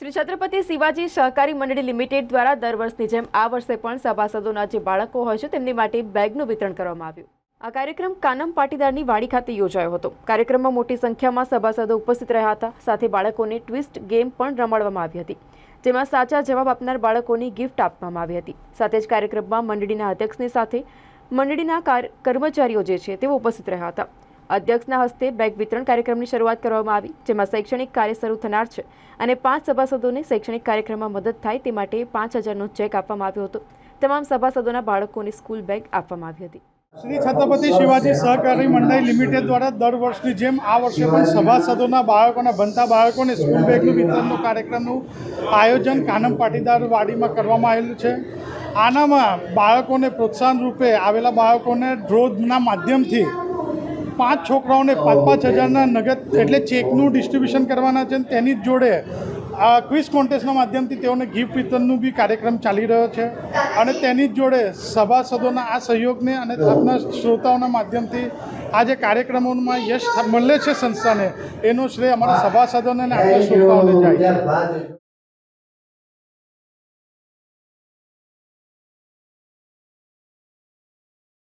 શ્રી છત્રપતિ શિવાજી સહકારી મંડળી લિમિટેડ દ્વારા દર વર્ષની જેમ આ વર્ષે પણ સભાસદોના જે બાળકો હોય છે, તેમની માટે બેગનું વિતરણ કરવામાં આવ્યું. આ કાર્યક્રમ કાનમ પાટીદારની વાડી ખાતે યોજાયો હતો. કાર્યક્રમમાં મોટી સંખ્યામાં સભાસદો ઉપસ્થિત રહ્યા હતા. સાથે બાળકોને ટ્વિસ્ટ ગેમ પણ રમાડવામાં આવી હતી, જેમાં સાચા જવાબ આપનાર બાળકોની ગિફ્ટ આપવામાં આવી હતી. સાથે જ કાર્યક્રમમાં મંડળીના અધ્યક્ષની સાથે મંડળીના કાર- કર્મચારીઓ જે છે, તેઓ ઉપસ્થિત રહ્યા હતા. અધ્યક્ષના હસ્તે બેગ વિતરણ કાર્યક્રમની શરૂઆત કરવામાં આવી, જેમાં શૈક્ષણિક કાર્ય શરૂ થનાર છે અને પાંચ સભાસદોને શૈક્ષણિક કાર્યક્રમમાં મદદ થાય તે માટે પાંચ હજારનો ચેક આપવામાં આવ્યો હતો. તમામ સભાસદોના બાળકોને સ્કૂલ બેગ આપવામાં આવી હતી. શ્રી છત્રપતિ શિવાજી સહકારી મંડળી લિમિટેડ દ્વારા દર વર્ષની જેમ આ વર્ષે પણ સભાસદોના બાળકોના, ભણતા બાળકોને સ્કૂલ બેગનું વિતરણનું કાર્યક્રમનું આયોજન કાનમ પાટીદાર વાડીમાં કરવામાં આવેલું છે. આનામાં બાળકોને પ્રોત્સાહન રૂપે આવેલા બાળકોને ડ્રોના માધ્યમથી પાંચ છોકરાઓને પાંચ પાંચ હજારના નગદ એટલે ચેકનું ડિસ્ટ્રીબ્યુશન કરવાના છે અને તેની જ જોડે આ ક્વિઝ કોન્ટેસ્ટના માધ્યમથી તેઓને ગિફ્ટ વિતરણનું બી કાર્યક્રમ ચાલી રહ્યો છે. અને તેની જ જોડે સભાસદોના આ સહયોગને અને આપના શ્રોતાઓના માધ્યમથી આ જે કાર્યક્રમોમાં યશ મળે છે સંસ્થાને એનો શ્રેય અમારા સભાસદોને અને આપણા શ્રોતાઓને જાય છે.